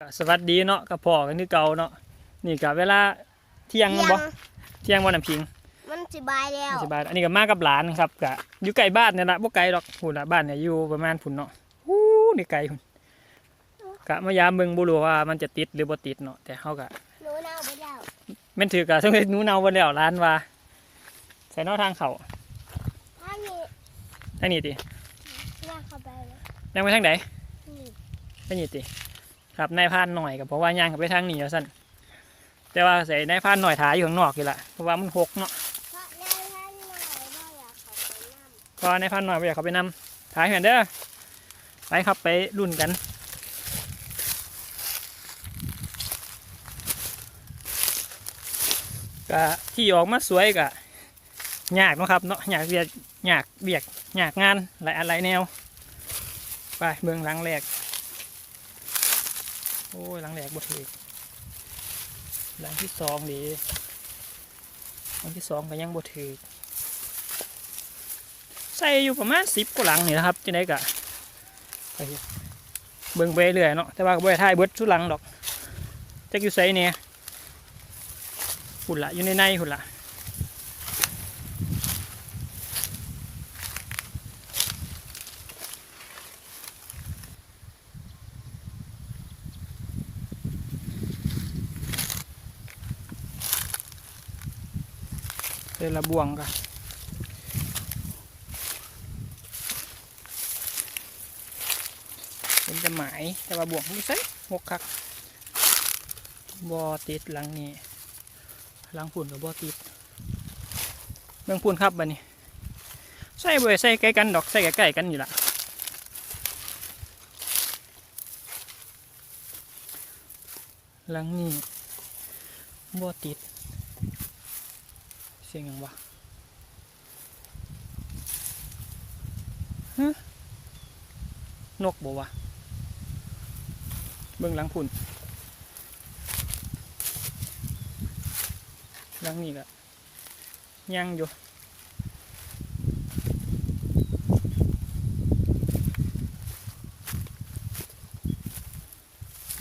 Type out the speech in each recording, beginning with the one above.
ก็สวัสดีเนาะกับพ่อกันคือเก่าเนาะนี่กับเวลาเที่ยงเที่ยง บ่เที่ยงบ่น้ำพิงมันสบายแล้วสบายอันนี้ก็มากับหลานครับก็อยู่ใกล้บ้านเนี่ยละบ่ไกลดอกพุ่นละบ้านเนี่ยอยู่ประมาณพุ่นเนาะฮู้นี่ไกลพุ่นกะมายามเบิ่งบ่รู้ว่ามันจะติดหรือบ่ติดเนาะแต่เฮาก็หนูเน่าไปแล้วแม่นถือกะสงสัยหนูเนาบ่แล้วร้านว่าใส่เนอกทางเข้าถ้ามีทางนี้ติย่างเข้าไปเลยยังไปทางใดนี่ทางนี้ติ ครับนายพานหน่อยก็เพราะว่าย่างเข้าไปทางนี้ว่าซั่นแต่ว่าใส่นายพานหน่อยถ่ายอยู่ข้างนอกอยู่ละเพราะว่ามันหกเนาะพราะได้ท่านหน่อยว่ายากเข้าไปนั่งพอในพันหน่อยไปอยากเขาไปนำถ่ายเห็นเด้อไปครับไปรุ่นกันก็ที่ออกมาสวยกะยากนะครับเนาะยากเบียกยากเบียกยากงานหลายอันหลายแนว ไปเมืองหลังแรก ยหลังแหลกบทถือหลังที่สองดีหลังที่สองก็ยังบดถือใส่อยู่ประมาณสิบกว่าหลังนี่นะครับจังไดกะเบิ่งไปเรื่อยเนาะแต่ว่าก็บ่ได้ถ่ายเบิดชุดหลังดอกจักอยู่ไสเนี่ยหุ่นละอยู่ในในหุ่นละ เดี๋ยวละบวงกันเป็นจะหมายแต่ว่าบวกไม่ใช่หกคักบอติดหลังนี้หลังปุ่นกับบอติดเบื้องปุ่นครับบันนี้ใส่บ่ได้ใส่ใกล้กันดอกใส่ใกล้ๆกันอยู่ละหลังนี้บอติด เสียงยังวะฮะนกบ่วะเบื้องหลังพุ่นหลังนี่ก็ยังอยู่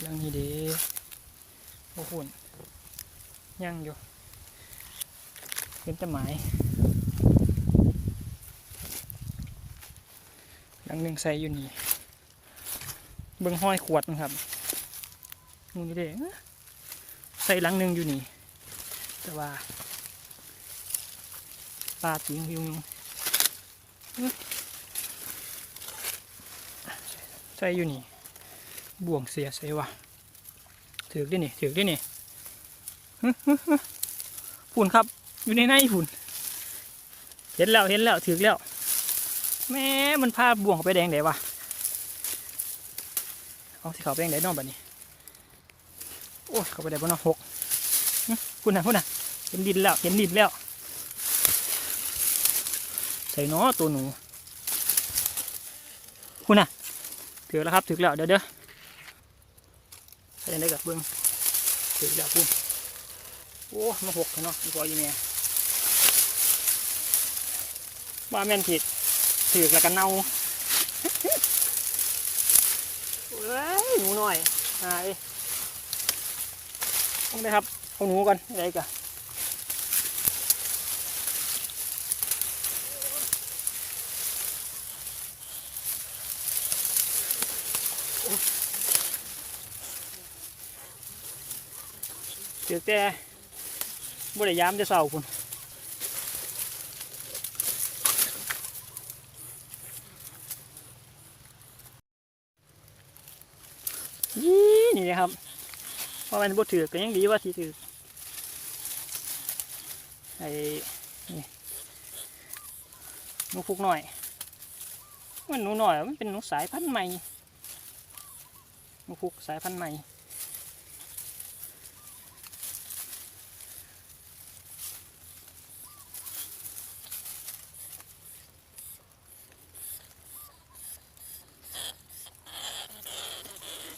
หลังนี้เด้โอ้หุ่นยังอยู่ เป็นต้นไม้หลังหนึ่งใส่อยู่นี่ เบิ่งห้อยขวดนะครับนู่นนี่เด้ใส่หลังหนึ่งอยู่นี่ แต่ว่าปลาจิงยู่อื้อใส่อยู่นี่ บ่วงเสียใส่วะถือได้นี่ถือได้นี่ฮึฮึฮึฝุ่นครับ อยู่ในในฝุ่น เห็นแล้วเห็นแล้วถือแล้ว แม่มันพาบ่วงเขาไปแดงไหนวะเอาสิเขาไปยังไดเนอกบัดนี้ โอ้ยเขาไปได้บนนอกหกหึพุ่นน่ะพุ่นน่ะเห็นดินแล้วเห็นดินแล้ว ใส่น้อตัวหนูพุ่นน่ะถือแล้วครับถือแล้วเดี๋ยวเดี๋ยวใส่ได้กับเบิ้งถือแล้วพุ่นโอ้มาหกเนาะมีพออยู่แม่ ว่าแม่นผิดถือแล้วกันเน่าเอ้ยหนูหน่อยหายต้องได้ครับเอาหนูก่อนอะไรกันเดี๋ยวแต่บ่ได้ยามจะเศร้าคุณ ยี่นี่นะครับเพราะมันบ่ถือก็ยังดีว่าที่ถือไอ้นี่นูพุกหน่อย มันหนูหน่อยมันเป็นหนูสายพันธุ์ใหม่หนูพุกสายพันธุ์ใหม่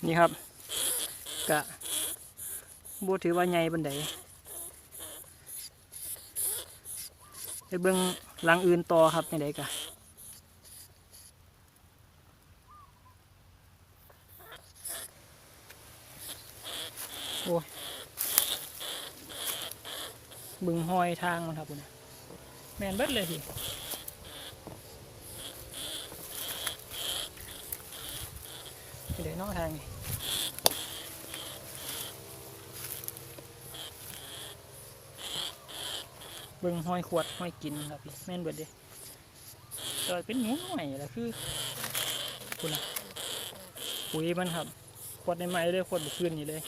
นี่ครับกะบ่ถือว่าใหญ่บันไดไปเบิ่งหลังอื่นต่อครับยังไดกะโอ้ยบึงห้อยทางมันครับคุณแมนเบิดเลยพี่เดี๋ยวนอกทางนี่ เบึงห้อยขวดห้อยกินครับพี่แม่นเบิดเลยแต่ว่าเป็นหนูหน่อยแหละคือคุณนะปุ๋ยมันครับขวดในไม้เลยขวดบุคืนนี่เลย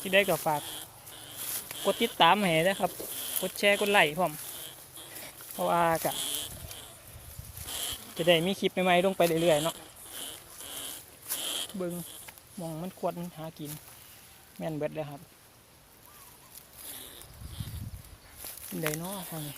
ที่ได้ก็ฝากกดติดตามให้นะครับกดแชร์กดไลค์พอมเพราะว่ากะจะได้มีคลิปใหม่ๆลงไปเรื่อยๆเนาะเบิง มองมันควรหากิน แม่นเบ็ดเลยครับเป็นไดเนาะทางนี้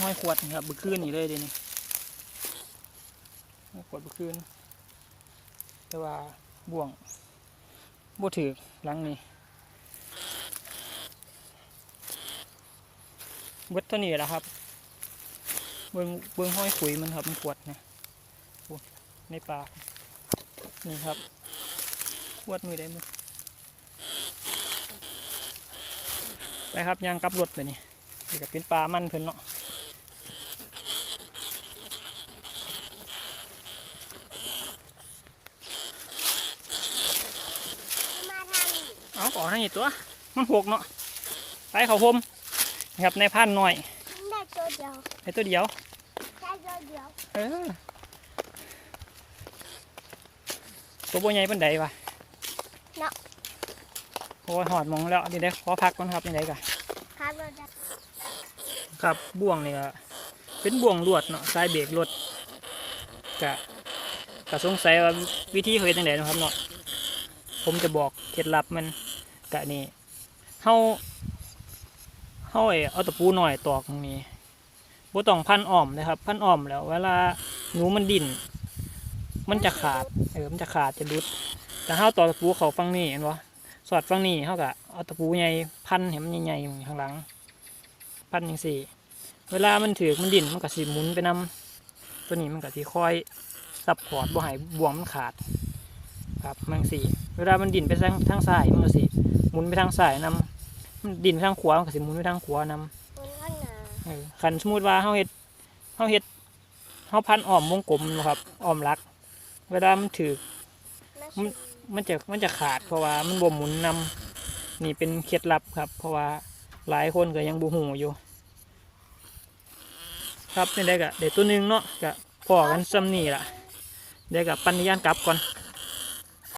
ห้อยขวดนี่ครับบึกคืนนี่เลยเดี๋ยวนี้ห้อยขวดบึกคืนแต่ว่าบ่วงบ่ถือหลังนี้เบิดเท่านี้แหละครับ เบิ้งเบิ้งห้อยขุยมันครับมันขวดนะในปากนี่ครับขวดมือได้มือไปครับยางกลับรถไปนี่นี่ก็เป็นปลามันเพิ่นเนาะ มาทางนี้ เอาขอให้ตัว มันหกเนาะไปเขาพมนี่ครับในพันหน่อยได้ตัวเดียวไอ้ตัวเดียวได้ตัวเดียวเออตัวบัวใหญ่เป็นใดวะเนาะโอ้ยหอดหมองแล้วเดี๋ยวได้ขอพักก่อนครับยังไงกันครับเราจะครับบ่วงนี่ก็เป็นบ่วงลวดเนาะสายเบรกรถกะกะสงสัยว่าวิธีเขาเฮ็ดจังไดเนาะครับเนาะผมจะบอกเคล็ดลับมัน กะนี่เฮาเฮาไอเอาตะปูหน่อยตอกตรงนี้บ่ต้องพันอ้อมนะครับ พันอ้อมแล้ว เวลาหนูมันดิ่นมันจะขาดเออมันจะขาดจะรุด แต่เฮาตอกตะปูเขาฟังนี่เห็นบ่สอดฟังนี่เฮาก็เอาตะปูใหญ่พันให้มันใหญ่ๆอยู่ข้างหลัง พันอย่างสี่เวลามันถือมันดิ่นมันก็สิหมุนไปนำตัวนี้มันก็สิคอยซับพอร์ตบ่ให้บ่วงมันขาด ครับมันสี่เวลามันดิ่นไปทางทางซ้ายมันก็สิหมุนไปทางซ้ายนำมันดิ่นไปทางขวามันก็สิหมุนไปทางขวานำคนข้างหน้าเออคันสมมติว่าเฮาเฮ็ดเฮาเฮ็ดเฮาพันอ้อมวงกลมนะครับอ้อมรัก เวลามันถือกไม่มันใช่มันจะมันจะขาดเพราะว่ามันบ่หมุนนำนี่เป็นเคล็ดลับครับ เพราะว่าหลายคนก็ยังบ่ฮู้อยู่ ครับนี่ได้กะเดี๋ยวตัวหนึงเนาะกะพอกันซ้ำนี่ล่ะเดี๋ยวกะปันยานกลับก่อน